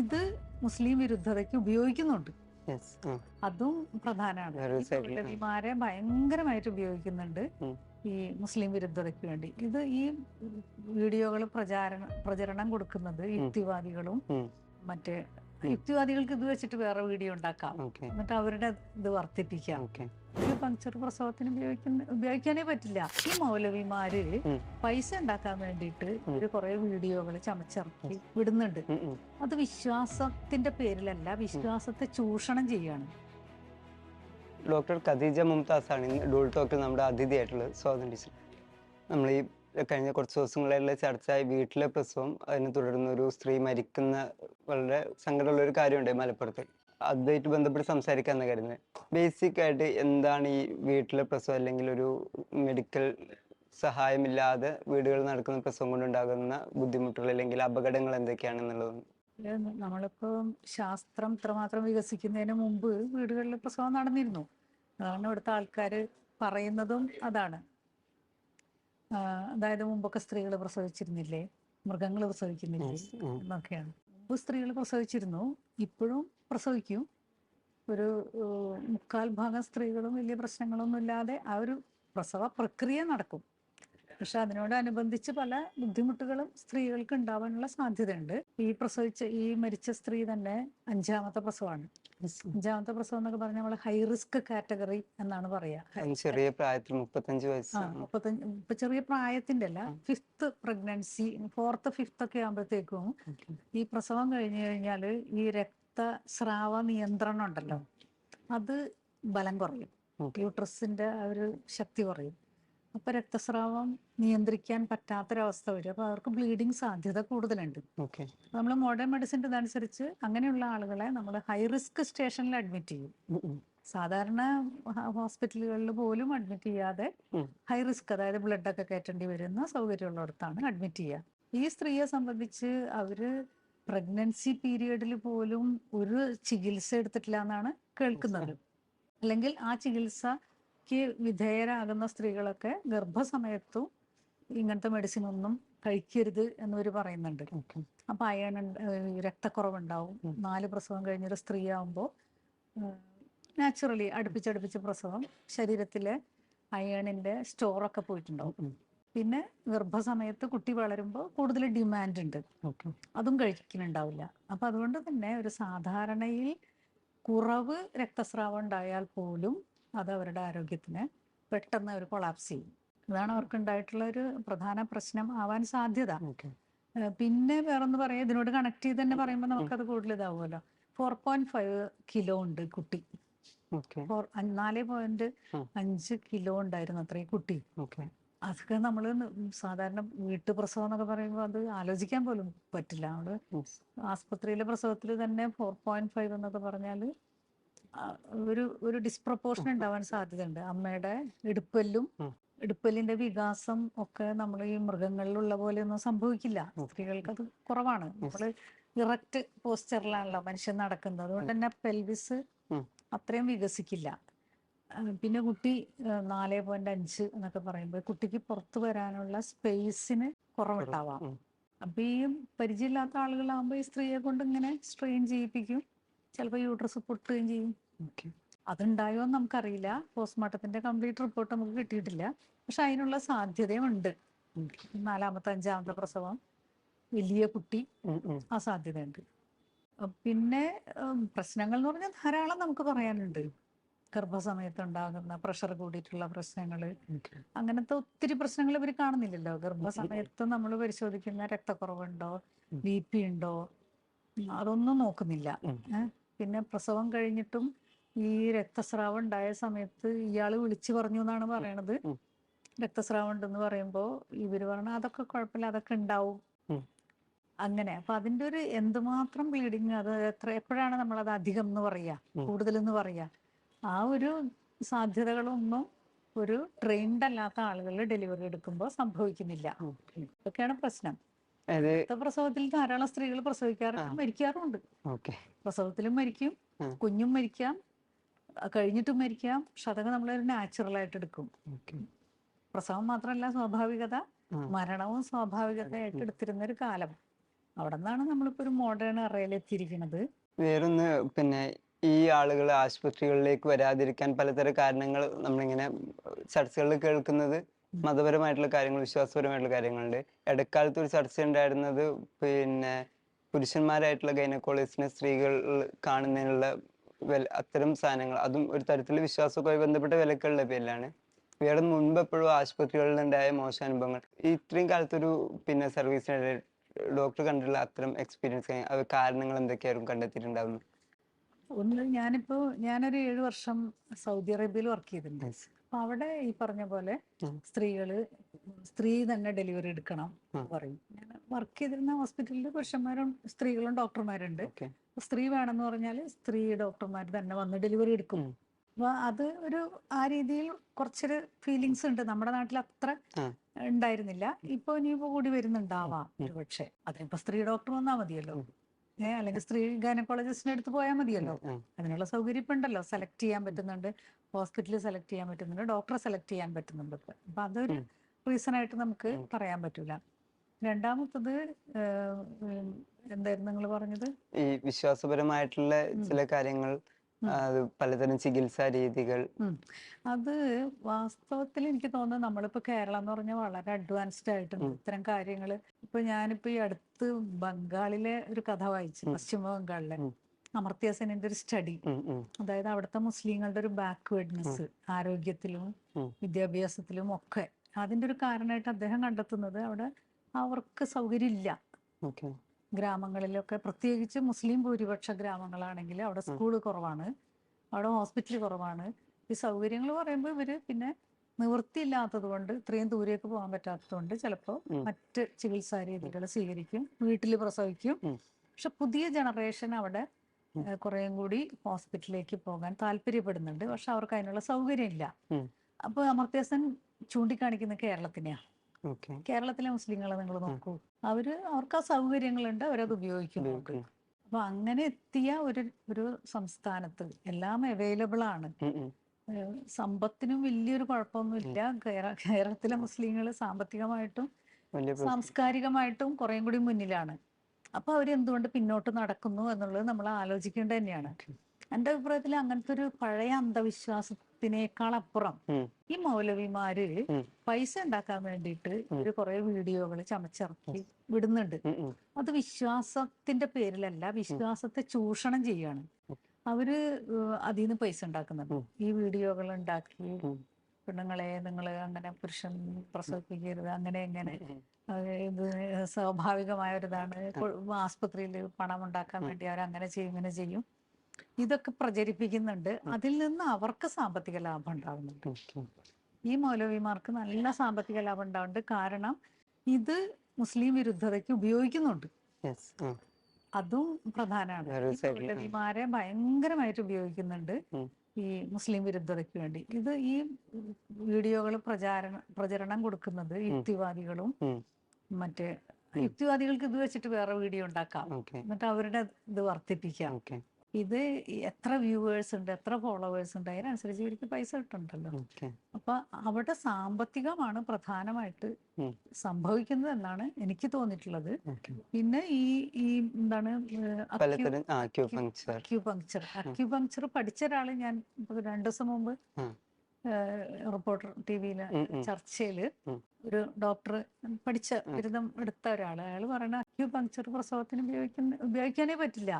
ഇത് മുസ്ലിം വിരുദ്ധതയ്ക്ക് ഉപയോഗിക്കുന്നുണ്ട്. അതും പ്രധാനമാണ്. മൗലവിമാരെ ഭയങ്കരമായിട്ട് ഉപയോഗിക്കുന്നുണ്ട് ഈ മുസ്ലിം വിരുദ്ധതയ്ക്ക് വേണ്ടി. ഇത് ഈ വീഡിയോകൾ പ്രചാരണം പ്രചരണം കൊടുക്കുന്നത് യുക്തിവാദികളും മറ്റേ യുക്തിവാദികൾക്ക് ഇത് വെച്ചിട്ട് വേറെ വീഡിയോ ഉണ്ടാക്കാം. എന്നിട്ട് അവരുടെ ഇത് വർദ്ധിപ്പിക്കാം. പങ്ക്ചർ പ്രസവത്തിന് ഉപയോഗിക്കുന്ന ഉപയോഗിക്കാനേ പറ്റില്ല. ഈ മൗലവിമാര് പൈസ ഉണ്ടാക്കാൻ വേണ്ടിയിട്ട് ഒരു കുറെ വീഡിയോകൾ ചമച്ചിറക്കി വിടുന്നുണ്ട്. അത് വിശ്വാസത്തിന്റെ പേരിലല്ല വിശ്വാസത്തെ ചൂഷണം ചെയ്യാണ്. ഡോക്ടർ ഖദീജ മുംതാസ് ആണ് ഇന്ന് ഡൂൾ ടോക്കിൽ നമ്മുടെ അതിഥിയായിട്ടുള്ളത്. സ്വാഗതം ടീച്ചർ. നമ്മൾ ഈ കഴിഞ്ഞ കുറച്ച് ദിവസങ്ങളിലെ ചർച്ച ഈ വീട്ടിലെ പ്രസവം അതിനെ തുടർന്ന് ഒരു സ്ത്രീ മരിക്കുന്ന വളരെ സങ്കടമുള്ള ഒരു കാര്യമുണ്ട് മലപ്പുറത്ത്. അതുമായിട്ട് ബന്ധപ്പെട്ട് സംസാരിക്കാമെന്ന് കരുതുന്നത് ബേസിക് ആയിട്ട് എന്താണ് ഈ വീട്ടിലെ പ്രസവം അല്ലെങ്കിൽ ഒരു മെഡിക്കൽ സഹായമില്ലാതെ വീടുകളിൽ നടക്കുന്ന പ്രസവം കൊണ്ടുണ്ടാകുന്ന ബുദ്ധിമുട്ടുകൾ അല്ലെങ്കിൽ അപകടങ്ങൾ എന്തൊക്കെയാണെന്നുള്ളത് നമ്മളിപ്പോ ശാസ്ത്രം ഇത്രമാത്രം വികസിക്കുന്നതിന് മുമ്പ് വീടുകളിൽ പ്രസവം നടന്നിരുന്നു. അതാണ് ഇവിടുത്തെ ആൾക്കാർ പറയുന്നതും അതാണ്. അതായത് മുമ്പൊക്കെ സ്ത്രീകൾ പ്രസവിച്ചിരുന്നില്ലേ? മൃഗങ്ങൾ പ്രസവിക്കുന്നില്ലേ. എന്നൊക്കെയാണ്. മുമ്പ് സ്ത്രീകൾ പ്രസവിച്ചിരുന്നു. ഇപ്പോഴും പ്രസവിക്കും. ഒരു മുക്കാൽ ഭാഗം സ്ത്രീകളും വലിയ പ്രശ്നങ്ങളൊന്നും ഇല്ലാതെ ആ ഒരു പ്രസവ പ്രക്രിയ നടക്കും. പക്ഷെ അതിനോടനുബന്ധിച്ച് പല ബുദ്ധിമുട്ടുകളും സ്ത്രീകൾക്ക് ഉണ്ടാവാനുള്ള സാധ്യതയുണ്ട്. ഈ പ്രസവിച്ച ഈ മരിച്ച സ്ത്രീ തന്നെ അഞ്ചാമത്തെ പ്രസവമാണ് അഞ്ചാമത്തെ പ്രസവം എന്നൊക്കെ പറഞ്ഞാൽ നമ്മൾ ഹൈ റിസ്ക് കാറ്റഗറി എന്നാണ് പറയാ. ചെറിയ പ്രായത്തിൽ മുപ്പത്തഞ്ച് ആ വയസ്സാണ് മുപ്പത്തഞ്ച് ഇപ്പൊ ചെറിയ പ്രായത്തിന്റെ അല്ല ഫിഫ്ത്ത് പ്രഗ്നൻസി ഫോർത്ത് ഫിഫ്ത്ത് ഒക്കെ ആകുമ്പോഴത്തേക്കും ഈ പ്രസവം കഴിഞ്ഞു കഴിഞ്ഞാൽ ഈ രക്തസ്രാവ നിയന്ത്രണം ഉണ്ടല്ലോ അത് ബലം കുറയും. യൂട്രസിന്റെ ആ ഒരു ശക്തി കുറയും. അപ്പൊ രക്തസ്രാവം നിയന്ത്രിക്കാൻ പറ്റാത്തൊരവസ്ഥ വരും. അപ്പൊ അവർക്ക് ബ്ലീഡിങ് സാധ്യത കൂടുതലുണ്ട്. ഓക്കെ. നമ്മൾ മോഡേൺ മെഡിസിന്റെ അനുസരിച്ച് അങ്ങനെയുള്ള ആളുകളെ നമ്മൾ ഹൈ റിസ്ക് സ്റ്റേഷനിൽ അഡ്മിറ്റ് ചെയ്യും. സാധാരണ ഹോസ്പിറ്റലുകളിൽ പോലും അഡ്മിറ്റ് ചെയ്യാതെ ഹൈ റിസ്ക് അതായത് ബ്ലഡ് ഒക്കെ കയറ്റേണ്ടി വരുന്ന സൗകര്യമുള്ളിടത്താണ് അഡ്മിറ്റ് ചെയ്യുക. ഈ സ്ത്രീയെ സംബന്ധിച്ച് അവർ പ്രഗ്നൻസി പീരിയഡിൽ പോലും ഒരു ചികിത്സ എടുത്തിട്ടില്ല എന്നാണ് കേൾക്കുന്നത്. അല്ലെങ്കിൽ ആ ചികിത്സക്ക് വിധേയരാകുന്ന സ്ത്രീകളൊക്കെ ഗർഭസമയത്തും ഇങ്ങനത്തെ മെഡിസിൻ ഒന്നും കഴിക്കരുത് എന്നിവർ പറയുന്നുണ്ട്. അപ്പൊ അയൺ രക്തക്കുറവുണ്ടാവും. നാല് പ്രസവം കഴിഞ്ഞൊരു സ്ത്രീ ആവുമ്പോൾ നാച്ചുറലി അടുപ്പിച്ചടുപ്പിച്ച് പ്രസവം ശരീരത്തിലെ അയണിന്റെ സ്റ്റോറൊക്കെ പോയിട്ടുണ്ടാവും. പിന്നെ ഗർഭസമയത്ത് കുട്ടി വളരുമ്പോൾ കൂടുതൽ ഡിമാൻഡ് ഉണ്ട്. അതും കഴിക്കുന്നുണ്ടാവില്ല അപ്പൊ അതുകൊണ്ട് തന്നെ ഒരു സാധാരണയിൽ കുറവ് രക്തസ്രാവം ഉണ്ടായാൽ പോലും അത് അവരുടെ ആരോഗ്യത്തിന് പെട്ടെന്ന് ഒരു കൊളാപ്സ് ചെയ്യും. ഇതാണ് അവർക്ക് ഉണ്ടായിട്ടുള്ള ഒരു പ്രധാന പ്രശ്നം ആവാൻ സാധ്യത. പിന്നെ വേറൊന്ന് പറയാം. ഇതിനോട് കണക്ട് ചെയ്ത് തന്നെ പറയുമ്പോൾ നമുക്കത് കൂടുതൽ ഇതാവുമല്ലോ ഫോർ പോയിന്റ് ഫൈവ് കിലോ ഉണ്ട് കുട്ടി. ഫോർ നാല് പോയിന്റ് അഞ്ച് കിലോ ഉണ്ടായിരുന്നു അത്രയും കുട്ടി. അതൊക്കെ നമ്മൾ സാധാരണ വീട്ടുപ്രസവം എന്നൊക്കെ പറയുമ്പോൾ അത് ആലോചിക്കാൻ പോലും പറ്റില്ല. അവിടെ ആസ്പത്രിയിലെ പ്രസവത്തിൽ തന്നെ ഫോർ പോയിന്റ് ഫൈവ് എന്നൊക്കെ പറഞ്ഞാൽ ഒരു ഒരു ഡിസ്പ്രപ്പോർഷൻ ഉണ്ടാവാൻ സാധ്യതയുണ്ട്. അമ്മയുടെ ഇടുപ്പല്ലും. ഇടുപ്പല്ലിന്റെ വികാസം ഒക്കെ നമ്മൾ ഈ മൃഗങ്ങളിലുള്ള പോലെ ഒന്നും സംഭവിക്കില്ല. സ്ത്രീകൾക്ക് അത് കുറവാണ്. നമ്മൾ ഇറക്റ്റ് പോസ്റ്ററിലാണല്ലോ മനുഷ്യൻ നടക്കുന്നത്. അതുകൊണ്ട് തന്നെ പെൽവിസ് അത്രയും വികസിക്കില്ല. പിന്നെ കുട്ടി നാല് പോയിന്റ് അഞ്ച് എന്നൊക്കെ പറയുമ്പോൾ കുട്ടിക്ക് പുറത്തു വരാനുള്ള സ്പേസിന് കുറവുണ്ടാവാം. അപ്പൊ ഈ പരിചയമില്ലാത്ത ആളുകളാകുമ്പോൾ ഈ സ്ത്രീയെ കൊണ്ട് ഇങ്ങനെ സ്ട്രെയിൻ ചെയ്യിപ്പിക്കും. ചിലപ്പോൾ യൂട്രസ് പൊട്ടുകയും ചെയ്യും. അതുണ്ടായോ എന്ന് നമുക്കറിയില്ല. പോസ്റ്റ്മോർട്ടത്തിന്റെ കംപ്ലീറ്റ് റിപ്പോർട്ട് നമുക്ക് കിട്ടിയിട്ടില്ല. പക്ഷെ അതിനുള്ള സാധ്യതയും ഉണ്ട് നാലാമത്തെ അഞ്ചാമത്തെ പ്രസവം. വലിയ കുട്ടി ആ സാധ്യതയുണ്ട്. പിന്നെ പ്രശ്നങ്ങൾ എന്ന് പറഞ്ഞാൽ ധാരാളം നമുക്ക് പറയാനുണ്ട്. ഗർഭസമയത്ത് ഉണ്ടാകുന്ന പ്രഷർ കൂടിയിട്ടുള്ള പ്രശ്നങ്ങൾ അങ്ങനത്തെ ഒത്തിരി പ്രശ്നങ്ങൾ ഇവർ കാണുന്നില്ലല്ലോ. ഗർഭസമയത്ത് നമ്മൾ പരിശോധിക്കുന്ന രക്തക്കുറവുണ്ടോ? ബി പി ഉണ്ടോ? അതൊന്നും നോക്കുന്നില്ല? പിന്നെ പ്രസവം കഴിഞ്ഞിട്ടും ഈ രക്തസ്രാവം ഉണ്ടായ സമയത്ത് ഇയാൾ വിളിച്ചു പറഞ്ഞു എന്നാണ് പറയണത്. രക്തസ്രാവം ഉണ്ടെന്ന് പറയുമ്പോൾ ഇവർ പറഞ്ഞ അതൊക്കെ കുഴപ്പമില്ല അതൊക്കെ ഉണ്ടാവും. അങ്ങനെ. അപ്പൊ അതിന്റെ ഒരു എന്തുമാത്രം ബ്ലീഡിങ് അത് എത്ര എപ്പോഴാണ് നമ്മൾ അത് അധികം എന്ന് പറയാ. കൂടുതൽ എന്ന് പറയാ? ആ ഒരു സാധ്യതകളൊന്നും ഒരു ട്രെയിൻഡ് അല്ലാത്ത ആളുകൾ ഡെലിവറി എടുക്കുമ്പോൾ സംഭവിക്കുന്നില്ല. ഇതൊക്കെയാണ് പ്രശ്നം. പ്രസവത്തിൽ ധാരാളം സ്ത്രീകൾ പ്രസവിക്കാറുണ്ട് മരിക്കാറുണ്ട് പ്രസവത്തിലും മരിക്കും. കുഞ്ഞും മരിക്കാം കഴിഞ്ഞിട്ടും മരിക്കാം. പക്ഷെ അതൊക്കെ നമ്മളൊരു നാച്ചുറൽ ആയിട്ട് എടുക്കും. പ്രസവം മാത്രമല്ല സ്വാഭാവികത മരണവും സ്വാഭാവികതയായിട്ട് എടുത്തിരുന്ന ഒരു കാലം. അവിടെ നിന്നാണ് നമ്മളിപ്പോ ഒരു മോഡേൺ അറയിൽ എത്തിയിരിക്കുന്നത് വേറൊന്ന് പിന്നെ ഈ ആളുകൾ ആശുപത്രികളിലേക്ക് വരാതിരിക്കാൻ പലതരം കാരണങ്ങൾ നമ്മളിങ്ങനെ ചർച്ചകളിൽ കേൾക്കുന്നത്. മതപരമായിട്ടുള്ള കാര്യങ്ങൾ വിശ്വാസപരമായിട്ടുള്ള കാര്യങ്ങളുണ്ട്. ഇടക്കാലത്ത് ഒരു ചർച്ച ഉണ്ടായിരുന്നത് പിന്നെ പുരുഷന്മാരായിട്ടുള്ള ഗൈനക്കോളജിസ്റ്റിനെ സ്ത്രീകൾ കാണുന്നതിനുള്ള വില അത്തരം സാധനങ്ങൾ. അതും ഒരു തരത്തിൽ വിശ്വാസവുമായി ബന്ധപ്പെട്ട വിലക്കുകളുടെ പേരിലാണ്. വേറെ മുൻപ് എപ്പോഴും ആശുപത്രികളിൽ ഉണ്ടായ മോശം അനുഭവങ്ങൾ. ഇത്രയും കാലത്തൊരു പിന്നെ സർവീസിനിടെ ഡോക്ടർ കണ്ടിട്ടുള്ള അത്തരം എക്സ്പീരിയൻസ് അത് കാരണങ്ങൾ എന്തൊക്കെയായിരുന്നു കണ്ടെത്തിയിട്ടുണ്ടാവുന്നത്? ഒന്ന് ഞാനിപ്പോ ഞാനൊരു ഏഴ് വർഷം സൗദി അറേബ്യയിൽ വർക്ക് ചെയ്തിട്ടുണ്ട്. അപ്പൊ അവിടെ ഈ പറഞ്ഞ പോലെ. സ്ത്രീകൾ സ്ത്രീ തന്നെ ഡെലിവറി എടുക്കണം. പറയും. ഞാൻ വർക്ക് ചെയ്തിരുന്ന ഹോസ്പിറ്റലിൽ പുരുഷന്മാരും സ്ത്രീകളും ഡോക്ടർമാരുണ്ട്. സ്ത്രീ വേണമെന്ന് പറഞ്ഞാൽ സ്ത്രീ ഡോക്ടർമാർ തന്നെ വന്ന് ഡെലിവറി എടുക്കും. അപ്പൊ അത് ഒരു ആ രീതിയിൽ കുറച്ചൊരു ഫീലിങ്സ് ഉണ്ട്. നമ്മുടെ നാട്ടിൽ അത്ര. ഉണ്ടായിരുന്നില്ല. ഇപ്പൊ ഇനിയിപ്പോ കൂടി വരുന്നുണ്ടാവാം. ഒരു പക്ഷെ അതിനിപ്പോ സ്ത്രീ ഡോക്ടർ വന്നാ മതിയല്ലോ. ഉം. ഏ അല്ലെങ്കിൽ സ്ത്രീ ഗൈനക്കോളജിസ്റ്റിന് അടുത്ത് പോയാൽ മതിയല്ലോ. അതിനുള്ള സൗകര്യം ഇപ്പൊ ഉണ്ടല്ലോ സെലക്ട് ചെയ്യാൻ പറ്റുന്നുണ്ട്. ഹോസ്പിറ്റലിൽ സെലക്ട് ചെയ്യാൻ പറ്റുന്നുണ്ട്. ഡോക്ടറെ സെലക്ട് ചെയ്യാൻ പറ്റുന്നുണ്ട്. ഇപ്പൊ അപ്പൊ അതൊരു റീസൺ ആയിട്ട് നമുക്ക് പറയാൻ പറ്റൂല. രണ്ടാമത്തത് ഏഹ്, എന്തായിരുന്നു നിങ്ങൾ പറഞ്ഞത്? ഈ വിശ്വാസപരമായിട്ടുള്ള ചില കാര്യങ്ങൾ. അത് പലതരം ചികിത്സാ രീതികൾ. അത് വാസ്തവത്തിൽ എനിക്ക് തോന്നുന്നു നമ്മളിപ്പോ കേരളം എന്ന് പറഞ്ഞാൽ വളരെ അഡ്വാൻസ്ഡ് ആയിട്ടുണ്ട്. ഇത്തരം കാര്യങ്ങൾ ഇപ്പൊ ഞാനിപ്പോ ഈ അടുത്ത് ബംഗാളിലെ ഒരു കഥ വായിച്ചു പശ്ചിമ ബംഗാളിലെ. അമർത്യ സെനിന്റെ ഒരു സ്റ്റഡി അതായത് അവിടുത്തെ മുസ്ലിങ്ങളുടെ ഒരു ബാക്ക്വേർഡ്നെസ് ആരോഗ്യത്തിലും വിദ്യാഭ്യാസത്തിലും ഒക്കെ. അതിന്റെ ഒരു കാരണമായിട്ട് അദ്ദേഹം കണ്ടെത്തുന്നത് അവിടെ അവർക്ക് സൗകര്യമില്ല. ഗ്രാമങ്ങളിലൊക്കെ പ്രത്യേകിച്ച് മുസ്ലിം ഭൂരിപക്ഷ ഗ്രാമങ്ങളാണെങ്കിൽ അവിടെ സ്കൂൾ കുറവാണ്. അവിടെ ഹോസ്പിറ്റൽ കുറവാണ്. ഈ സൗകര്യങ്ങൾ പറയുമ്പോൾ ഇവർ പിന്നെ നിവൃത്തിയില്ലാത്തത് കൊണ്ട് ഇത്രയും ദൂരേക്ക് പോകാൻ പറ്റാത്തത് കൊണ്ട് ചിലപ്പോൾ. മറ്റ് ചികിത്സാ രീതികൾ സ്വീകരിക്കും വീട്ടിൽ പ്രസവിക്കും. പക്ഷെ പുതിയ ജനറേഷൻ അവിടെ. കുറേയും കൂടി ഹോസ്പിറ്റലിലേക്ക് പോകാൻ താല്പര്യപ്പെടുന്നുണ്ട്. പക്ഷെ അവർക്ക് അതിനുള്ള സൗകര്യം ഇല്ല അപ്പൊ അമർത്യാസൻ ചൂണ്ടിക്കാണിക്കുന്ന കേരളത്തിനെയാണ് കേരളത്തിലെ മുസ്ലിങ്ങളെ നിങ്ങൾ നോക്കൂ. അവർ അവർക്ക് ആ സൗകര്യങ്ങളുണ്ട് അവരത് ഉപയോഗിക്കുന്നുണ്ട് ഉപയോഗിക്കുന്നു. അപ്പൊ അങ്ങനെ എത്തിയ ഒരു ഒരു സംസ്ഥാനത്ത് എല്ലാം അവൈലബിൾ ആണ്. സമ്പത്തിനും വലിയൊരു കുഴപ്പമൊന്നുമില്ല. കേര- കേരളത്തിലെ മുസ്ലിങ്ങൾ സാമ്പത്തികമായിട്ടും സാംസ്കാരികമായിട്ടും കുറേം കൂടി മുന്നിലാണ്. അപ്പൊ അവർ എന്തുകൊണ്ട് പിന്നോട്ട് നടക്കുന്നു എന്നുള്ളത് നമ്മൾ ആലോചിക്കേണ്ടത് തന്നെയാണ്. എന്റെ എന്റെ അഭിപ്രായത്തിൽ അങ്ങനത്തെ ഒരു പഴയ അപ്പുറം ഈ മൗലവിമാര്. പൈസ ഉണ്ടാക്കാൻ വേണ്ടിയിട്ട് ഇവർ ഒരു കുറെ വീഡിയോകൾ ചമച്ചിറക്കി വിടുന്നുണ്ട്. അത് വിശ്വാസത്തിന്റെ പേരിലല്ല വിശ്വാസത്തെ ചൂഷണം ചെയ്യാണ് അവർ അതിൽ നിന്ന് പൈസ ഉണ്ടാക്കുന്നുണ്ട്. ഈ വീഡിയോകൾ ഉണ്ടാക്കി. പെണ്ണുങ്ങളെ നിങ്ങൾ അങ്ങനെ പുരുഷൻ പ്രസവിപ്പിക്കരുത് അങ്ങനെ എങ്ങനെ. ഇത് സ്വാഭാവികമായ ഒരിതാണ് ആസ്പത്രിയിൽ പണം ഉണ്ടാക്കാൻ വേണ്ടി അവർ അങ്ങനെ ചെയ്യും ഇങ്ങനെ ചെയ്യും. ഇതൊക്കെ പ്രചരിപ്പിക്കുന്നുണ്ട്. അതിൽ നിന്ന് അവർക്ക് സാമ്പത്തിക ലാഭം ഉണ്ടാവുന്നുണ്ട്. ഈ മൗലവിമാർക്ക് നല്ല സാമ്പത്തിക ലാഭം ഉണ്ടാവുന്നുണ്ട്. കാരണം ഇത് മുസ്ലിം വിരുദ്ധതയ്ക്ക് ഉപയോഗിക്കുന്നുണ്ട്. അതും പ്രധാനമാണ്. മൗലവിമാരെ ഭയങ്കരമായിട്ട് ഉപയോഗിക്കുന്നുണ്ട് ഈ മുസ്ലിം വിരുദ്ധതയ്ക്ക് വേണ്ടി. ഇത് ഈ വീഡിയോകൾ പ്രചാരണ പ്രചരണം കൊടുക്കുന്നത് യുക്തിവാദികളും. മറ്റേ യുക്തിവാദികൾക്ക് ഇത് വെച്ചിട്ട് വേറെ വീഡിയോ ഉണ്ടാക്കാം. എന്നിട്ട് അവരുടെ ഇത് വർദ്ധിപ്പിക്കാം. ഇത് എത്ര വ്യൂവേഴ്സ് ഉണ്ട് എത്ര ഫോളോവേഴ്സ് ഉണ്ട് അതിനനുസരിച്ച് ഇവർക്ക് പൈസ കിട്ടുന്നുണ്ടല്ലോ. അപ്പൊ അവിടെ സാമ്പത്തികമാണ് പ്രധാനമായിട്ട് സംഭവിക്കുന്നത് എന്നാണ് എനിക്ക് തോന്നിയിട്ടുള്ളത്. പിന്നെ ഈ ഈ എന്താണ്. അക്യൂപങ്ക്ചർ. അക്യൂപങ്ക്ചർ പഠിച്ച ഒരാൾ ഞാൻ രണ്ടു ദിവസം മുമ്പ് റിപ്പോർട്ടർ ടി വിയിൽ. ചർച്ചയിൽ ഒരു ഡോക്ടർ പഠിച്ച ബിരുദം എടുത്ത ഒരാൾ. അയാൾ പറയണ അക്യൂപങ്ക്ചർ പ്രസവത്തിന് ഉപയോഗിക്കുന്ന ഉപയോഗിക്കാനേ പറ്റില്ല.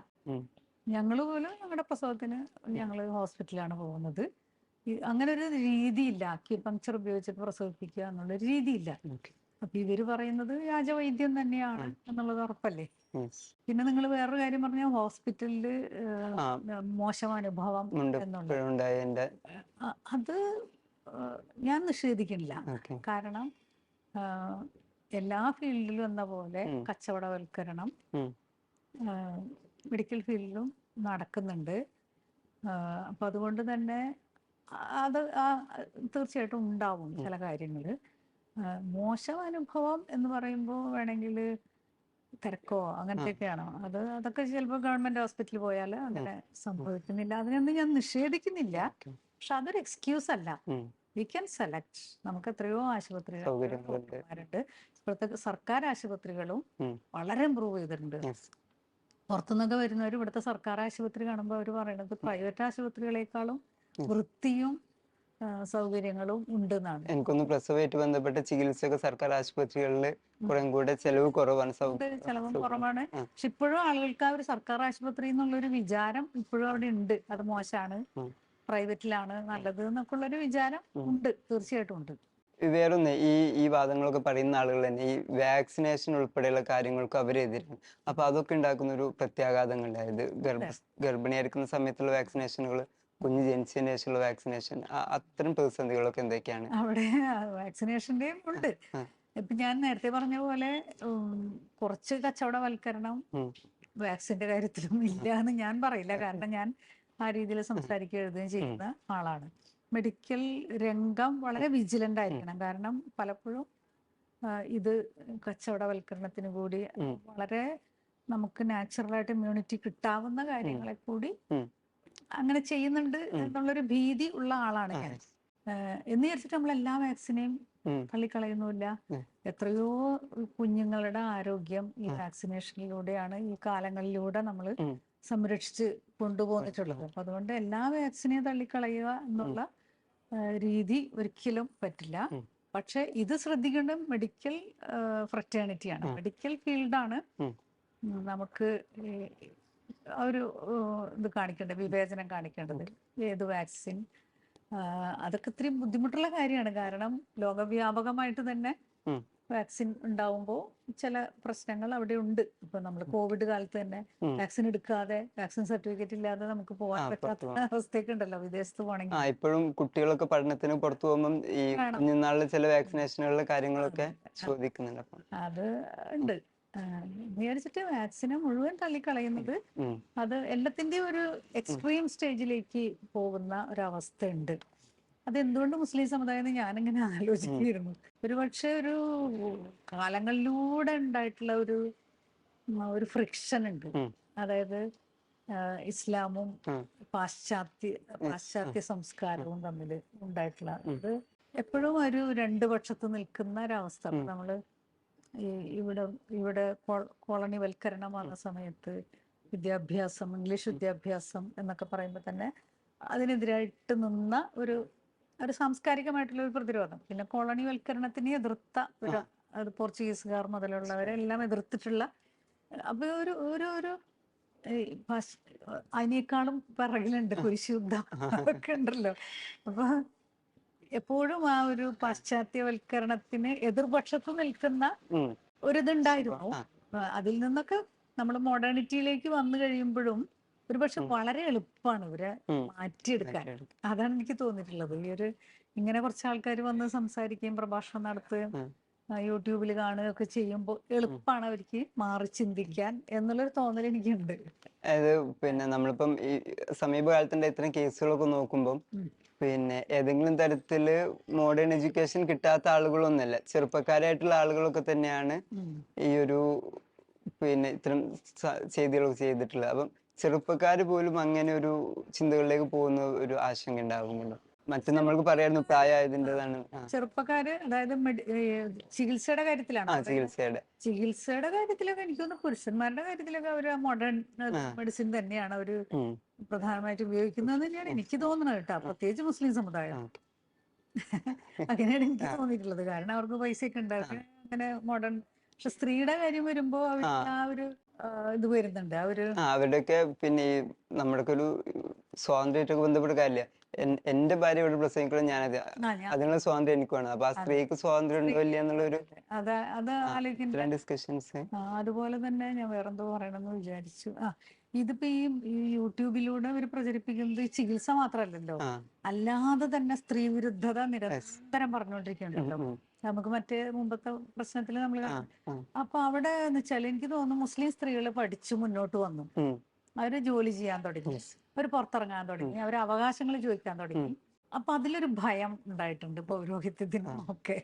ഉം. ഞങ്ങൾ പോലും ഞങ്ങളുടെ പ്രസവത്തിന് ഞങ്ങൾ ഹോസ്പിറ്റലാണ് പോകുന്നത്. അങ്ങനെ ഒരു രീതിയില്ല അക്യൂപങ്ക്ചർ ഉപയോഗിച്ച് പ്രസവിപ്പിക്കുക എന്നുള്ള രീതിയില്ല. അപ്പൊ ഇവർ പറയുന്നത് വ്യാജവൈദ്യം തന്നെയാണ് എന്നുള്ളത് ഉറപ്പല്ലേ? പിന്നെ നിങ്ങൾ വേറൊരു കാര്യം പറഞ്ഞ ഹോസ്പിറ്റലിൽ മോശം അനുഭവം എന്നുള്ളത്. അത് ഞാൻ നിഷേധിക്കുന്നില്ല. കാരണം എല്ലാ ഫീൽഡിലും എന്ന പോലെ കച്ചവടവൽക്കരണം മെഡിക്കൽ ഫീൽഡിലും നടക്കുന്നുണ്ട്. അപ്പം അതുകൊണ്ട് തന്നെ അത് ആ- തീർച്ചയായിട്ടും ഉണ്ടാവും ചില കാര്യങ്ങൾ. മോശം അനുഭവം എന്ന് പറയുമ്പോൾ വേണമെങ്കിൽ തിരക്കോ അങ്ങനത്തെയൊക്കെയാണോ? അത് അതൊക്കെ ചിലപ്പോൾ ഗവൺമെന്റ് ഹോസ്പിറ്റലിൽ പോയാൽ അങ്ങനെ സംഭവിക്കുന്നില്ല. അതിനൊന്നും ഞാൻ നിഷേധിക്കുന്നില്ല. പക്ഷെ അതൊരു എക്സ്ക്യൂസ് അല്ല. വി ക്യാൻ സെലക്ട് നമുക്ക് എത്രയോ ആശുപത്രികൾ ഇപ്പോഴത്തെ സർക്കാർ ആശുപത്രികളും വളരെ ഇമ്പ്രൂവ് ചെയ്തിട്ടുണ്ട്. പുറത്തുനിന്നൊക്കെ വരുന്നവർ ഇവിടുത്തെ സർക്കാർ ആശുപത്രി കാണുമ്പോൾ അവർ പറയുന്നത് പ്രൈവറ്റ് ആശുപത്രികളെക്കാളും വൃത്തിയും സൗകര്യങ്ങളും ഉണ്ട് എന്നാണ് എനിക്കൊന്ന് പ്രസവമായിട്ട് ബന്ധപ്പെട്ട ചികിത്സയൊക്കെ സർക്കാർ ആശുപത്രികളിൽ കുറേ കൂടെ ചെലവ് കുറവാണ്. ചെലവ് കുറവാണ്. പക്ഷെ ഇപ്പോഴും ആളുകൾക്ക് ആ ഒരു സർക്കാർ ആശുപത്രി എന്നുള്ളൊരു വിചാരം ഇപ്പോഴും അവിടെ ഉണ്ട്. അത് മോശമാണ് പ്രൈവറ്റിലാണ് നല്ലത് എന്നൊക്കെ ഉള്ളൊരു വിചാരം ഉണ്ട്. തീർച്ചയായിട്ടും ഉണ്ട്. വേറൊന്ന് ഈ ഈ വാദങ്ങളൊക്കെ പറയുന്ന ആളുകൾ തന്നെ ഈ വാക്സിനേഷൻ ഉൾപ്പെടെയുള്ള കാര്യങ്ങൾക്ക് അവരെതിരാണ് അപ്പൊ അതൊക്കെ ഉണ്ടാക്കുന്ന ഒരു പ്രത്യാഘാതങ്ങൾ അതായത് ഗർഭ ഗർഭിണിയായിരിക്കുന്ന സമയത്തുള്ള വാക്സിനേഷനുകൾ കുഞ്ഞ് ജനിച്ചതിന് ശേഷമുള്ള വാക്സിനേഷൻ അത്തരം പ്രതിസന്ധികളൊക്കെ എന്തൊക്കെയാണ്? അവിടെ വാക്സിനേഷന്റെയും ഉണ്ട്. ഇപ്പൊ ഞാൻ നേരത്തെ പറഞ്ഞ പോലെ കുറച്ച് കച്ചവടവൽക്കരണം. വാക്സിന്റെ കാര്യത്തിലും ഇല്ല എന്ന് ഞാൻ പറയില്ല. കാരണം ഞാൻ ആ രീതിയിൽ സംസാരിക്കുകയും എഴുതുകയും ചെയ്യുന്ന ആളാണ്. മെഡിക്കൽ രംഗം വളരെ വിജിലന്റ് ആയിരിക്കണം. കാരണം പലപ്പോഴും ഇത് കച്ചവടവൽക്കരണത്തിന് കൂടി വളരെ നമുക്ക് നാച്ചുറൽ ആയിട്ട് ഇമ്മ്യൂണിറ്റി കിട്ടാവുന്ന കാര്യങ്ങളെ കൂടി അങ്ങനെ ചെയ്യുന്നുണ്ട്. എന്നുള്ളൊരു ഭീതി ഉള്ള ആളാണ് ഞാൻ. എന്ന് വിചാരിച്ചിട്ട് നമ്മൾ എല്ലാ വാക്സിനെയും തള്ളിക്കളയുന്നുമില്ല. എത്രയോ കുഞ്ഞുങ്ങളുടെ ആരോഗ്യം ഈ വാക്സിനേഷനിലൂടെയാണ് ഈ കാലങ്ങളിലൂടെ നമ്മൾ. സംരക്ഷിച്ച് കൊണ്ടുപോന്നിട്ടുള്ളത്. അപ്പൊ അതുകൊണ്ട് എല്ലാ വാക്സിനെയും തള്ളിക്കളയുക എന്നുള്ള രീതി ഒരിക്കലും പറ്റില്ല. പക്ഷെ ഇത് ശ്രദ്ധിക്കേണ്ട മെഡിക്കൽ ഫ്രറ്റേണിറ്റിയാണ് ആണ്. മെഡിക്കൽ ഫീൽഡാണ്. നമുക്ക് ഒരു ഇത് കാണിക്കേണ്ടത് വിവേചനം കാണിക്കേണ്ടത്. ഏത് വാക്സിൻ അതൊക്കെ ഇത്തിരി ബുദ്ധിമുട്ടുള്ള കാര്യമാണ്. കാരണം ലോകവ്യാപകമായിട്ട് തന്നെ. വാക്സിൻ ഉണ്ടാവുമ്പോൾ ചില പ്രശ്നങ്ങൾ അവിടെ ഉണ്ട്. ഇപ്പൊ നമ്മൾ കോവിഡ് കാലത്ത് തന്നെ വാക്സിൻ എടുക്കാതെ വാക്സിൻ സർട്ടിഫിക്കറ്റ് ഇല്ലാതെ നമുക്ക് പോകാൻ പറ്റാത്ത. അവസ്ഥയൊക്കെ ഉണ്ടല്ലോ വിദേശത്ത് പോകണമെങ്കിൽ ഇപ്പോഴും കുട്ടികളൊക്കെ പഠനത്തിന് പുറത്തു പോകുമ്പോൾ ഈ. കുഞ്ഞുനാളിലെ ചില വാക്സിനേഷനുകളിലെ കാര്യങ്ങളൊക്കെ ചോദിക്കുന്നുണ്ട് അത് ഉണ്ട്. വിചാരിച്ചിട്ട് വാക്സിനെ മുഴുവൻ തള്ളിക്കളയുന്നത്. അത് എല്ലാത്തിന്റെയും ഒരു എക്സ്ട്രീം സ്റ്റേജിലേക്ക് പോകുന്ന ഒരവസ്ഥ ഉണ്ട് അതെന്തുകൊണ്ട് മുസ്ലിം സമുദായം എന്ന് ഞാനിങ്ങനെ ആലോചിക്കുകയായിരുന്നു ഒരു പക്ഷെ ഒരു കാലങ്ങളിലൂടെ ഉണ്ടായിട്ടുള്ള ഒരു ഒരു ഫ്രിക്ഷൻ ഉണ്ട്. അതായത് ഇസ്ലാമും പാശ്ചാത്യ പാശ്ചാത്യ സംസ്കാരവും തമ്മിൽ ഉണ്ടായിട്ടുള്ള അത് എപ്പോഴും ഒരു രണ്ടു പക്ഷത്ത് നിൽക്കുന്ന ഒരവസ്ഥ. നമ്മൾ ഈ ഇവിടെ ഇവിടെ കോളനി വൽക്കരണം വന്ന സമയത്ത് വിദ്യാഭ്യാസം ഇംഗ്ലീഷ് വിദ്യാഭ്യാസം എന്നൊക്കെ പറയുമ്പോൾ തന്നെ അതിനെതിരായിട്ട് നിന്ന ഒരു ഒരു സാംസ്കാരികമായിട്ടുള്ള ഒരു പ്രതിരോധം. പിന്നെ കോളനിവൽക്കരണത്തിനെ എതിർത്ത ഒരു അത് പോർച്ചുഗീസുകാർ മുതലുള്ളവരെല്ലാം എതിർത്തിട്ടുള്ള അപ്പൊ ഒരു ഒരു ഒരു അതിനേക്കാളും പിറകിലുണ്ട് കുരിശുദ്ധം അതൊക്കെ ഉണ്ടല്ലോ. അപ്പൊ എപ്പോഴും ആ ഒരു പാശ്ചാത്യവൽക്കരണത്തിന് എതിർപക്ഷത്ത് നിൽക്കുന്ന. ഒരിതുണ്ടായിരുന്നു അതിൽ നിന്നൊക്കെ നമ്മൾ മോഡേണിറ്റിയിലേക്ക് വന്നു കഴിയുമ്പോഴും ഒരുപക്ഷെ. വളരെ എളുപ്പമാണ് ഇവരെ. മാറ്റിയെടുക്കാൻ. അതാണ് എനിക്ക് തോന്നിയിട്ടുള്ളത്. ഈ ഒരു ഇങ്ങനെ കുറച്ച് ആൾക്കാർ വന്ന് സംസാരിക്കുകയും പ്രഭാഷണം നടത്തുകയും. യൂട്യൂബിൽ കാണുകയൊക്കെ ചെയ്യുമ്പോൾ എളുപ്പമാണ് അവർക്ക് മാറി ചിന്തിക്കാൻ എന്നുള്ളൊരു തോന്നൽ എനിക്കുണ്ട്. അതായത് പിന്നെ നമ്മളിപ്പം ഈ സമീപകാലത്തിന്റെ ഇത്തരം കേസുകളൊക്കെ നോക്കുമ്പോൾ പിന്നെ ഏതെങ്കിലും തരത്തിൽ മോഡേൺ എഡ്യൂക്കേഷൻ കിട്ടാത്ത ആളുകളൊന്നുമല്ല. ചെറുപ്പക്കാരായിട്ടുള്ള ആളുകളൊക്കെ തന്നെയാണ് ഈ ഒരു പിന്നെ ഇത്തരം ചെയ്തികളൊക്കെ ചെയ്തിട്ടുള്ളത്. അപ്പം ചെറുപ്പക്കാര് പോലും അങ്ങനെ ഒരു ചിന്തകളിലേക്ക് പോകുന്ന ഒരു ആശങ്ക ഉണ്ടാകുമല്ലോ മറ്റു നമ്മൾക്ക് പറയായിരുന്നു പ്രായമായതിന്റെതാണ് ചെറുപ്പക്കാര് അതായത് ചികിത്സയുടെ കാര്യത്തിലാണ്. ചികിത്സയുടെ. ചികിത്സയുടെ കാര്യത്തിലൊക്കെ എനിക്ക് തോന്നുന്നു പുരുഷന്മാരുടെ കാര്യത്തിലൊക്കെ അവർ മോഡേൺ മെഡിസിൻ തന്നെയാണ് അവർ പ്രധാനമായിട്ട് ഉപയോഗിക്കുന്നത് തന്നെയാണ് എനിക്ക് തോന്നുന്നത് കേട്ടോ. പ്രത്യേകിച്ച് മുസ്ലിം സമുദായം. അങ്ങനെയാണ് എനിക്ക് തോന്നിയിട്ടുള്ളത്. കാരണം അവർക്ക് പൈസയൊക്കെ ഉണ്ടാക്കി അങ്ങനെ മോഡേൺ പക്ഷെ സ്ത്രീയുടെ കാര്യം വരുമ്പോ അവർ ആ. ഒരു ഇത് വരുന്നുണ്ട്. ആ അവരുടെയൊക്കെ പിന്നെ ഈ നമ്മുടെയൊക്കെ ഒരു സ്വാതന്ത്ര്യമായിട്ടൊക്കെ ബന്ധപ്പെട്ട കാര്യമില്ല എന്റെ ഭാര്യ ഇവിടെ പ്രസവിക്കണം ഞാനത് അതിനുള്ള സ്വാതന്ത്ര്യം എനിക്ക് വേണം അപ്പൊ ആ സ്ത്രീക്ക് സ്വാതന്ത്ര്യം ഉണ്ടോ ഇല്ല എന്നുള്ളൊരു ഡിസ്കഷൻസ് അതുപോലെ തന്നെ ഞാൻ വേറെന്തോ പറയണമെന്ന് വിചാരിച്ചു. ആ ഇതിപ്പോ ഈ യൂട്യൂബിലൂടെ അവർ പ്രചരിപ്പിക്കുന്നത് ചികിത്സ മാത്രമല്ലല്ലോ. അല്ലാതെ തന്നെ സ്ത്രീ വിരുദ്ധത നിരന്തരം പറഞ്ഞുകൊണ്ടിരിക്കുന്നുണ്ടല്ലോ. നമുക്ക് മറ്റേ മുമ്പത്തെ പ്രശ്നത്തിൽ നമ്മൾ അപ്പൊ അവിടെ എന്ന് വെച്ചാൽ എനിക്ക് തോന്നുന്നു മുസ്ലിം സ്ത്രീകൾ പഠിച്ചു മുന്നോട്ട് വന്നു. അവർ ജോലി ചെയ്യാൻ തുടങ്ങി. അവർ പുറത്തിറങ്ങാൻ തുടങ്ങി. അവർ അവകാശങ്ങൾ ചോദിക്കാൻ തുടങ്ങി. അപ്പൊ അതിലൊരു ഭയം ഉണ്ടായിട്ടുണ്ട് പൗരോഹിത്യത്തിനും ഒക്കെ.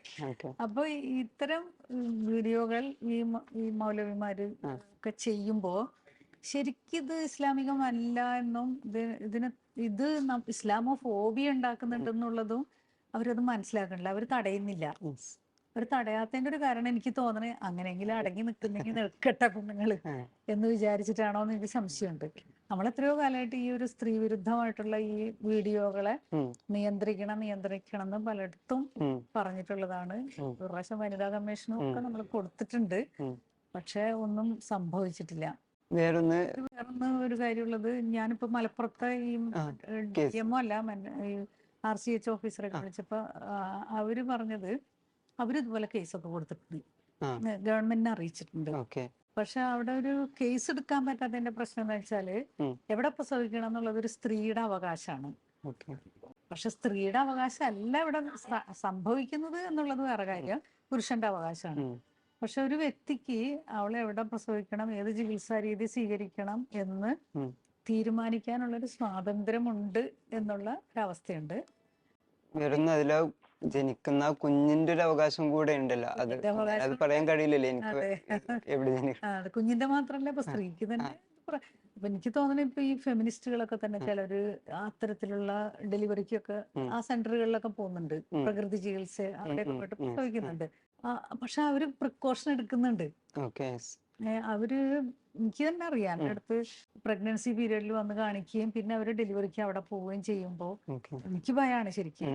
അപ്പൊ ഇത്തരം വീഡിയോകൾ ഈ ഈ മൗലവിമാര്. ഒക്കെ ചെയ്യുമ്പോ ശരിക്കിത് ഇസ്ലാമികമല്ല എന്നും ഇത് ഇതിന് ഇത് ഇസ്ലാമോ ഫോബിയ ഉണ്ടാക്കുന്നുണ്ടെന്നുള്ളതും അവരത് മനസ്സിലാക്കണില്ല അവർ തടയുന്നില്ല. അവർ തടയാത്തതിന്റെ ഒരു കാരണം എനിക്ക് തോന്നണേ അങ്ങനെയെങ്കിലും അടങ്ങി നിൽക്കുന്നെങ്കിൽ നിൽക്കട്ടെ പെണ്ണുങ്ങൾ എന്ന് വിചാരിച്ചിട്ടാണോ എന്ന് എനിക്ക് സംശയമുണ്ട്. നമ്മൾ എത്രയോ കാലമായിട്ട് ഈ ഒരു സ്ത്രീ വിരുദ്ധമായിട്ടുള്ള ഈ വീഡിയോകളെ നിയന്ത്രിക്കണം നിയന്ത്രിക്കണം എന്ന് പലയിടത്തും പറഞ്ഞിട്ടുള്ളതാണ്. പ്രാവശ്യം വനിതാ കമ്മീഷനും ഒക്കെ നമ്മൾ കൊടുത്തിട്ടുണ്ട്. പക്ഷെ ഒന്നും സംഭവിച്ചിട്ടില്ല. വേറൊന്ന് വേറൊന്ന് ഒരു കാര്യമുള്ളത് ഞാനിപ്പോ മലപ്പുറത്തെ ഈ ഡി. എം അല്ല ആർ സി എച്ച് ഓഫീസറെ ആ, അവർ പറഞ്ഞത് അവർ ഇതുപോലെ കേസൊക്കെ കൊടുത്തിട്ടുണ്ട്. ഗവൺമെന്റിനെ അറിയിച്ചിട്ടുണ്ട്. പക്ഷെ അവിടെ ഒരു കേസ് എടുക്കാൻ പറ്റാത്തതിന്റെ പ്രശ്നം എന്ന് വെച്ചാൽ എവിടെ പ്രസവിക്കണം എന്നുള്ളത് ഒരു സ്ത്രീയുടെ അവകാശമാണ്. പക്ഷെ സ്ത്രീയുടെ അവകാശം അല്ല ഇവിടെ സംഭവിക്കുന്നത് എന്നുള്ളത് വേറെ കാര്യം. പുരുഷന്റെ അവകാശമാണ്. പക്ഷെ ഒരു വ്യക്തിക്ക് അവളെ എവിടെ പ്രസവിക്കണം ഏത് ചികിത്സാ രീതി സ്വീകരിക്കണം എന്ന്. തീരുമാനിക്കാനുള്ളൊരു സ്വാതന്ത്ര്യമുണ്ട് എന്നുള്ള ഒരവസ്ഥയുണ്ട്. ജനിക്കുന്ന കുഞ്ഞിന്റെ ഒരു അവകാശം കൂടെ ഉണ്ടല്ലോ. അത് കുഞ്ഞിന്റെ അത് പറയാൻ കഴിയില്ലല്ലോ എനിക്ക് എവിടെ ജനിക്കും കുഞ്ഞിന്റെ മാത്രല്ല ഇപ്പൊ സ്ത്രീക്ക് തന്നെ എനിക്ക് തോന്നുന്നു ഇപ്പൊ ഈ ഫെമിനിസ്റ്റുകളൊക്കെ തന്നെ ചിലര് അത്തരത്തിലുള്ള ഡെലിവറിക്കൊക്കെ. ആ സെന്ററുകളിലൊക്കെ പോകുന്നുണ്ട്. പ്രകൃതി ചികിത്സ അവിടെയൊക്കെ പോയിട്ട്. പ്രസവിക്കുന്നുണ്ട്. പക്ഷെ അവർ പ്രിക്കോഷൻ എടുക്കുന്നുണ്ട്. അവർ എനിക്ക് തന്നെ അറിയാം. എന്റെ. അടുത്ത് പ്രഗ്നൻസി പീരീഡിൽ വന്ന് കാണിക്കുകയും പിന്നെ അവർ ഡെലിവറിക്ക് അവിടെ പോവുകയും ചെയ്യുമ്പോൾ എനിക്ക് ഭയമാണ് ശരിക്കും.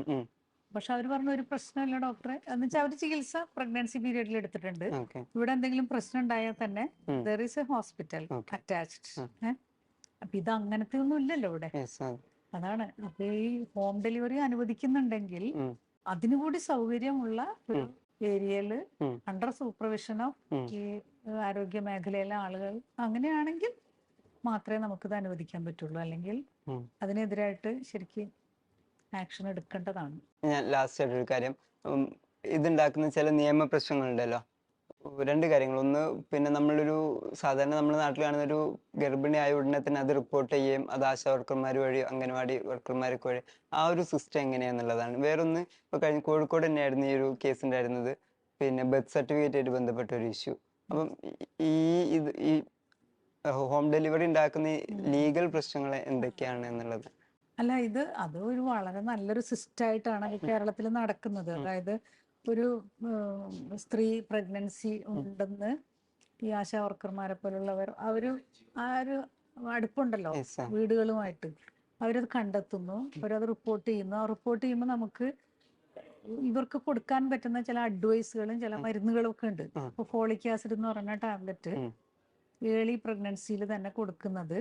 പക്ഷെ അവർ പറഞ്ഞ ഒരു പ്രശ്നമില്ല ഡോക്ടറെ. എന്ന് വെച്ചാൽ അവർ ചികിത്സ പ്രഗ്നൻസി പീരീഡിൽ എടുത്തിട്ടുണ്ട്. ഇവിടെ എന്തെങ്കിലും പ്രശ്നം ഉണ്ടായാൽ തന്നെ. There is a hospital. Attached. അപ്പൊ ഇത് അങ്ങനത്തെ ഒന്നും ഇല്ലല്ലോ ഇവിടെ. അതാണ്. അപ്പൊ ഈ ഹോം ഡെലിവറി അനുവദിക്കുന്നുണ്ടെങ്കിൽ അതിനുകൂടി സൗകര്യമുള്ള ഒരു ഏരിയയിൽ അണ്ടർ സൂപ്പർവിഷൻ ഓഫ് ആരോഗ്യ മേഖലയിലെ ആളുകൾ അങ്ങനെയാണെങ്കിൽ മാത്രമേ നമുക്കിത് അനുവദിക്കാൻ പറ്റുള്ളൂ. അല്ലെങ്കിൽ. അതിനെതിരായിട്ട് ശരിക്കും ആക്ഷൻ എടുക്കേണ്ടതാണ്. ഞാൻ ലാസ്റ്റ് ആയിട്ട് ഒരു കാര്യം. ഇതുണ്ടാക്കുന്ന ചില നിയമ പ്രശ്നങ്ങളുണ്ടല്ലോ. രണ്ട് കാര്യങ്ങൾ. ഒന്ന് പിന്നെ നമ്മളൊരു സാധാരണ നമ്മുടെ നാട്ടിൽ കാണുന്ന ഒരു ഗർഭിണി ആയ ഉടനെ തന്നെ അത് റിപ്പോർട്ട് ചെയ്യുകയും അത് ആശാ വർക്കർമാർ വഴി അംഗനവാടി വർക്കർമാർക്ക് വഴി ആ ഒരു സിസ്റ്റം എങ്ങനെയാണെന്നുള്ളതാണ് വേറൊന്ന് ഇപ്പൊ കഴിഞ്ഞ കോഴിക്കോട് തന്നെയായിരുന്നു ഈ ഒരു കേസ് ഉണ്ടായിരുന്നത്. പിന്നെ ബർത്ത് സർട്ടിഫിക്കറ്റ് ആയിട്ട് ബന്ധപ്പെട്ട ഒരു ഇഷ്യൂ അപ്പം ഈ ഇത് ഈ ഹോം ഡെലിവറി ഉണ്ടാക്കുന്ന ലീഗൽ പ്രശ്നങ്ങൾ എന്തൊക്കെയാണ് എന്നുള്ളത്? അല്ല ഇത് അത് ഒരു വളരെ നല്ലൊരു സിസ്റ്റായിട്ടാണ് കേരളത്തിൽ നടക്കുന്നത്. അതായത് ഒരു സ്ത്രീ പ്രഗ്നൻസി ഉണ്ടെന്ന് ഈ ആശാ വർക്കർമാരെ പോലുള്ളവർ അവർ ആ ഒരു അടുപ്പുണ്ടല്ലോ. വീടുകളുമായിട്ട്. അവരത് കണ്ടെത്തുന്നു അവരത് റിപ്പോർട്ട് ചെയ്യുന്നു. ആ റിപ്പോർട്ട് ചെയ്യുമ്പോൾ നമുക്ക് ഇവർക്ക് കൊടുക്കാൻ പറ്റുന്ന ചില അഡ്വൈസുകളും ചില മരുന്നുകളും ഒക്കെ ഉണ്ട്. ഇപ്പൊ ഫോളിക് ആസിഡ് എന്ന് പറഞ്ഞ ടാബ്ലറ്റ് ഏളി പ്രഗ്നൻസിയിൽ തന്നെ കൊടുക്കുന്നത്.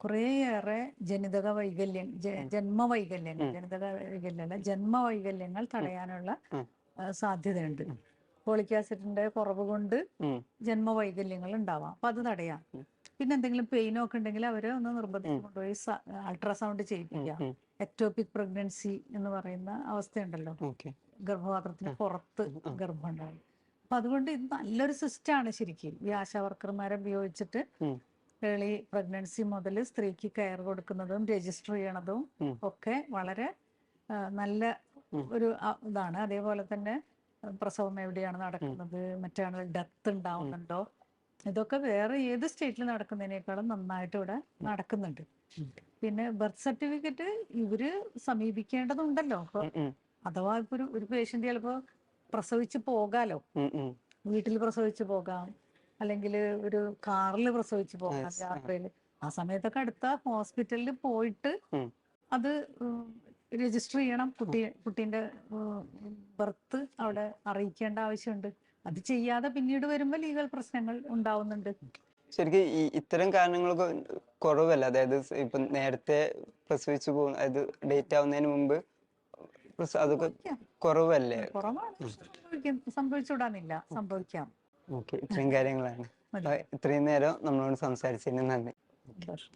കുറേയേറെ ജനിതക വൈകല്യം ജന്മ വൈകല്യങ്ങൾ ജനിതക വൈകല്യമല്ല ജന്മ വൈകല്യങ്ങൾ തടയാനുള്ള സാധ്യതയുണ്ട്. ഫോളിക് ആസിഡിന്റെ കുറവ് കൊണ്ട് ജന്മ വൈകല്യങ്ങൾ ഉണ്ടാവാം. അപ്പൊ അത് തടയാം. പിന്നെ എന്തെങ്കിലും പെയിനോ ഒക്കെ ഉണ്ടെങ്കിൽ അവരെ ഒന്ന് നിർബന്ധിച്ച് കൊണ്ടുപോയി അൾട്രാസൗണ്ട് ചെയ്യിപ്പിക്കാം. എക്ടോപിക് പ്രഗ്നൻസി എന്ന് പറയുന്ന അവസ്ഥയുണ്ടല്ലോ. ഗർഭപാത്രത്തിന്. പുറത്ത്. ഗർഭം ഉണ്ടാവും അപ്പൊ അതുകൊണ്ട് ഇത് നല്ലൊരു സിസ്റ്റാണ് ശരിക്കും. ഈ ആശാവർക്കർമാരെ ഉപയോഗിച്ചിട്ട് ഏളി പ്രഗ്നൻസി മുതൽ സ്ത്രീക്ക് കെയർ കൊടുക്കുന്നതും രജിസ്റ്റർ ചെയ്യണതും ഒക്കെ വളരെ നല്ല ഒരു ഇതാണ്. അതേപോലെ തന്നെ പ്രസവം എവിടെയാണ് നടക്കുന്നത്? മറ്റാണ് ഡെത്ത് ഉണ്ടാവുന്നുണ്ടോ? ഇതൊക്കെ വേറെ ഏത് സ്റ്റേറ്റിൽ നടക്കുന്നതിനേക്കാളും നന്നായിട്ട് ഇവിടെ നടക്കുന്നുണ്ട്. പിന്നെ ബർത്ത് സർട്ടിഫിക്കറ്റ് ഇവർ സമീപിക്കേണ്ടതുണ്ടല്ലോ. അപ്പൊ അഥവാ ഇപ്പൊ ഒരു ഒരു പേഷ്യന്റ് ചിലപ്പോ പ്രസവിച്ച് പോകാലോ. വീട്ടിൽ പ്രസവിച്ച് പോകാം. അല്ലെങ്കിൽ ഒരു കാറിൽ പ്രസവിച്ച് പോകാം. യാത്രയിൽ ആ സമയത്തൊക്കെ അടുത്ത ഹോസ്പിറ്റലിൽ പോയിട്ട് അത് രജിസ്റ്റർ ചെയ്യണം. കുട്ടി കുട്ടീന്റെ ബർത്ത് അവിടെ അറിയിക്കേണ്ട ആവശ്യമുണ്ട്. അത് ചെയ്യാതെ പിന്നീട് വരുമ്പോൾ ലീഗൽ പ്രശ്നങ്ങൾ ഉണ്ടാവുന്നുണ്ട്. ശരിക്കും ഈ ഇത്തരം കാരണങ്ങളൊക്കെ കുറവല്ല? അതായത് ഇപ്പൊ നേരത്തെ പ്രസവിച്ചു പോകുന്ന അതായത് ഡേറ്റ് ആവുന്നതിന് മുമ്പ് അതൊക്കെ. കുറവല്ലേ? കുറവാണ്. സംഭവിക്കാം. ഓക്കെ. ഇത്രയും കാര്യങ്ങളാണ്. ഇത്രയും നേരം നമ്മളോട് സംസാരിച്ചതിന് നന്ദി. സന്തോഷം.